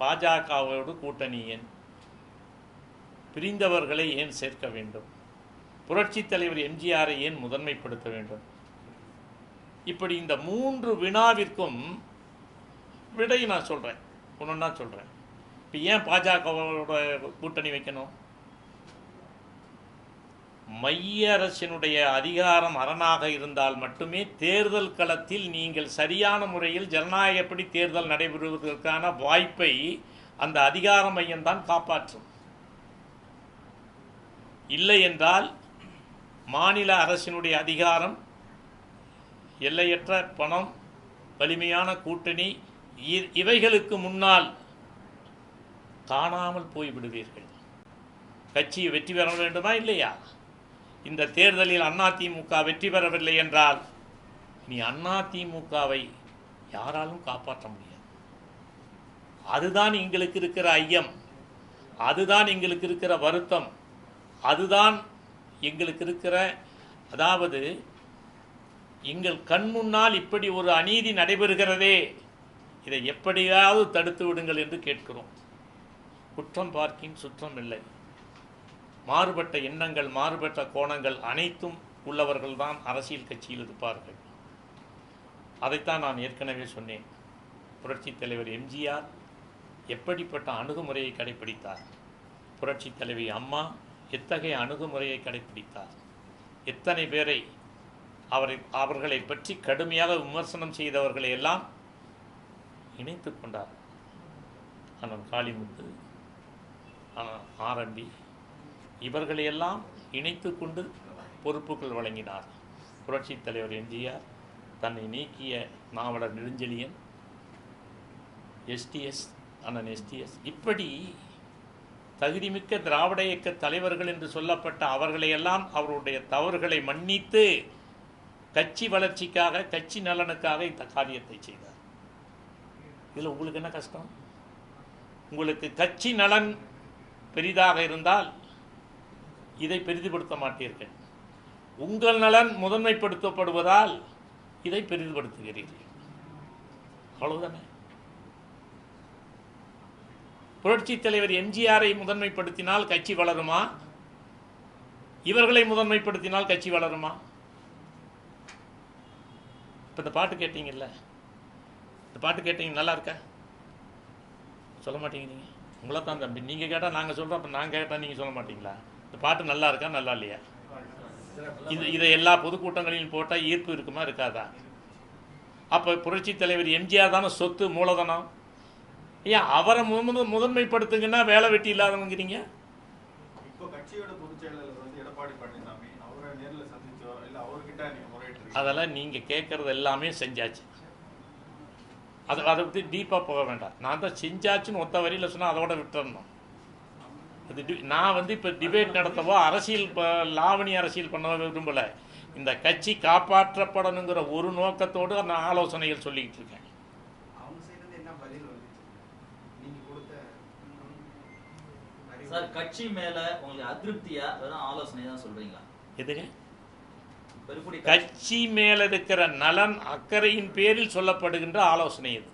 பாஜகவோடு கூட்டணி ஏன்? பிரிந்தவர்களை ஏன் சேர்க்க வேண்டும்? புரட்சித் தலைவர் எம்ஜிஆரை ஏன் முதன்மைப்படுத்த வேண்டும்? இப்படி இந்த மூன்று வினாவிற்கும் விடை நான் சொல்கிறேன் ஒன்று சொல்கிறேன் இப்போ ஏன் பாஜகவோட கூட்டணி வைக்கணும்? மைய அரசினுடைய அதிகாரம் அரணாக இருந்தால் மட்டுமே தேர்தல் களத்தில் நீங்கள் சரியான முறையில் ஜனநாயகப்படி தேர்தல் நடைபெறுவதற்கான வாய்ப்பை அந்த அதிகார மையம்தான் காப்பாற்றும். இல்லை என்றால் மாநில அரசினுடைய அதிகாரம் எல்லையற்ற பணம் வலிமையான கூட்டணி இ- இவைகளுக்கு முன்னால் காணாமல் போய்விடுவீர்கள். கட்சியை கட்சி வெற்றி பெற வேண்டுமா இல்லையா? இந்த தேர்தலில் அதிமுக வெற்றி பெறவில்லை என்றால் நீ அதிமுகவை யாராலும் காப்பாற்ற முடியாது. அதுதான் எங்களுக்கு இருக்கிற ஐயம். அதுதான் எங்களுக்கு இருக்கிற வருத்தம். அதுதான் எங்களுக்கு இருக்கிற அதாவது எங்கள் கண் முன்னால் இப்படி ஒரு அநீதி நடைபெறுகிறதே இதை எப்படியாவது தடுத்து விடுங்கள் என்று கேட்கிறோம். குற்றம் பார்க்கின் சுற்றம் இல்லை. மாறுபட்ட எண்ணங்கள் மாறுபட்ட கோணங்கள் அனைத்தும் உள்ளவர்கள்தான் அரசியல் கட்சியில் இருப்பார்கள். அதைத்தான் நான் ஏற்கனவே சொன்னேன். புரட்சித் தலைவர் எம்ஜிஆர் எப்படிப்பட்ட அணுகுமுறையை கடைப்பிடித்தார்? புரட்சித் தலைவி அம்மா எத்தகைய அணுகுமுறையை கடைப்பிடித்தார்? எத்தனை பேரை அவரை அவர்களை பற்றி கடுமையாக விமர்சனம் செய்தவர்களை எல்லாம் இணைத்து கொண்டார். அண்ணன் காளிமுத்து ஆரம்பி இவர்களையெல்லாம் இணைத்து கொண்டு பொறுப்புகள் வழங்கினார். புரட்சித் தலைவர் எம்ஜிஆர் தன்னை நீக்கிய நாவலர் நெடுஞ்செழியன் எஸ்டிஎஸ் அண்ணன் எஸ்டிஎஸ் இப்படி தகுதிமிக்க திராவிட இயக்க தலைவர்கள் என்று சொல்லப்பட்ட அவர்களையெல்லாம் அவருடைய தவறுகளை மன்னித்து கட்சி வளர்ச்சிக்காக கட்சி நலனுக்காக இந்த காரியத்தை செய்தார். இதில் உங்களுக்கு என்ன கஷ்டம்? உங்களுக்கு கட்சி நலன் பெரிதாக இருந்தால் இதை பெரிதுபடுத்த மாட்டீர்கள். உங்கள் நலன் முதன்மைப்படுத்தப்படுவதால் இதை பெரிதுபடுத்துகிறீர்கள். அவ்வளவுதானே? புரட்சித் தலைவர் எம்ஜிஆரை முதன்மைப்படுத்தினால் கட்சி வளருமா? இவர்களை முதன்மைப்படுத்தினால் கட்சி வளருமா? இப்போ இந்த பாட்டு கேட்டீங்கல்ல? இந்த பாட்டு கேட்டீங்க நல்லா இருக்கா? சொல்ல மாட்டேங்கிறீங்க உங்களை தான் தம்பி. நீங்கள் கேட்டால் நாங்கள் சொல்கிறோம் அப்போ நாங்கள் கேட்டால் நீங்கள் சொல்ல மாட்டீங்களா? இந்த பாட்டு நல்லா இருக்கா நல்லா இல்லையா? இது இதை எல்லா பொதுக்கூட்டங்களிலும் போட்டால் ஈர்ப்பு இருக்குமா இருக்காதா? அப்போ புரட்சித் தலைவர் எம்ஜிஆர் தானே சொத்து மூலதனம்? ஏன் அவரை முத- முதன்மைப்படுத்துங்கன்னா வேலை வெட்டி இல்லாதவங்கிறீங்க? அதெல்லாம் நீங்கள் கேட்குறது எல்லாமே செஞ்சாச்சு. அது அதை பற்றி டீப்பாக போக வேண்டாம். நான் தான் செஞ்சாச்சுன்னு ஒத்த வரியில் சொன்னால் அதோட விட்டுறணும். அது டி- நான் வந்து இப்போ டிபேட் நடத்தவோ அரசியல் ப- லாவணி அரசியல் பண்ண விரும்பலை. இந்த கட்சி காப்பாற்றப்படணுங்கிற ஒரு நோக்கத்தோடு நான் ஆலோசனைகள் சொல்லிக்கிட்டு இருக்கேன். சார் கட்சி மேல உங்களுக்கு அதிருப்தியா? வெறும் ஆலோசனை தான் சொல்றீங்களா? எதுங்க? கட்சி மேல இருக்கிற நலன் அக்கறையின் பேரில் சொல்லப்படுகின்ற ஆலோசனை இது.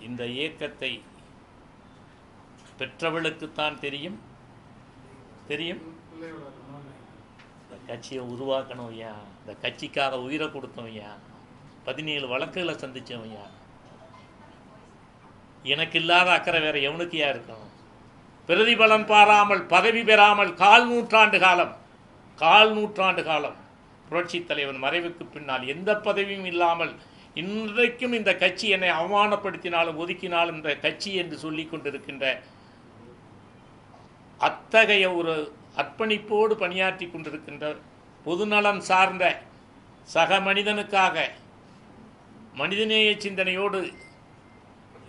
இந்த இயக்கத்தை பெற்றவளுக்குத்தான் தெரியும். தெரியும்? இந்த கட்சியை உருவாக்கணும் ஐயா. இந்த கட்சிக்காக உயிரை கொடுத்தோம் ஐயா. பதினேழு வழக்குகளை சந்தித்தோம் ஐயா. எனக்கு இல்லாத அக்கறை வேற எவனுக்கு யா இருக்கும்? பிரதிபலம் பாராமல் பதவி பெறாமல் கால் நூற்றாண்டு காலம் கால் நூற்றாண்டு காலம் புரட்சித் தலைவன் மறைவுக்கு பின்னால் எந்த பதவியும் இல்லாமல் இன்றைக்கும் இந்த கட்சி என்னை அவமானப்படுத்தினாலும் ஒதுக்கினாலும் இந்த கட்சி என்று சொல்லிக் கொண்டிருக்கின்ற அத்தகைய ஒரு அர்ப்பணிப்போடு பணியாற்றி கொண்டிருக்கின்ற பொதுநலன் சார்ந்த சக மனிதனுக்காக மனிதநேய சிந்தனையோடு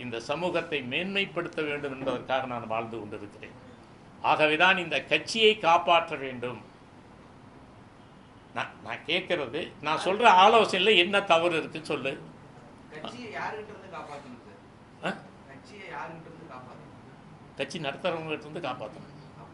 இந்த சமூகத்தை மேன்மைப்படுத்த வேண்டும் என்பதற்காக நான் வாழ்ந்து கொண்டிருக்கிறேன். ஆகவேதான் இந்த கட்சியை காப்பாற்ற வேண்டும். நான் நான் கேட்கறது நான் சொல்ற ஆலோசனையில் என்ன தவறு இருக்குன்னு சொல்லு. கட்சி நடத்துறவங்ககிட்ட இருந்து காப்பாற்றணும்